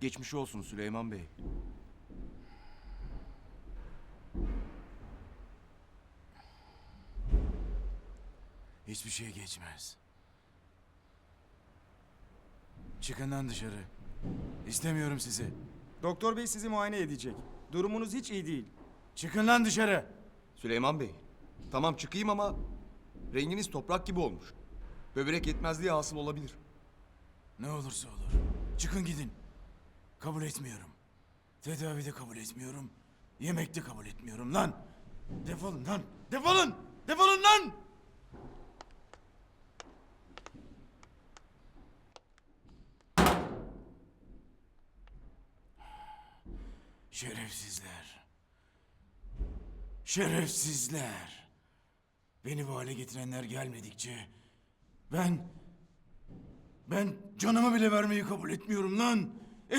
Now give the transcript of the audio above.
Geçmiş olsun Süleyman Bey. Hiçbir şey geçmez. Çıkın lan dışarı. İstemiyorum sizi. Doktor bey sizi muayene edecek. Durumunuz hiç iyi değil. Çıkın lan dışarı. Süleyman Bey. Tamam çıkayım ama renginiz toprak gibi olmuş. Böbrek yetmezliği hasıl olabilir. Ne olursa olur. Çıkın gidin. Kabul etmiyorum. Tedavide kabul etmiyorum. Yemekte kabul etmiyorum lan. Defolun lan. Defolun. Defolun lan. Şerefsizler. Şerefsizler. Beni bu hale getirenler gelmedikçe ben ben canımı bile vermeyi kabul etmiyorum lan.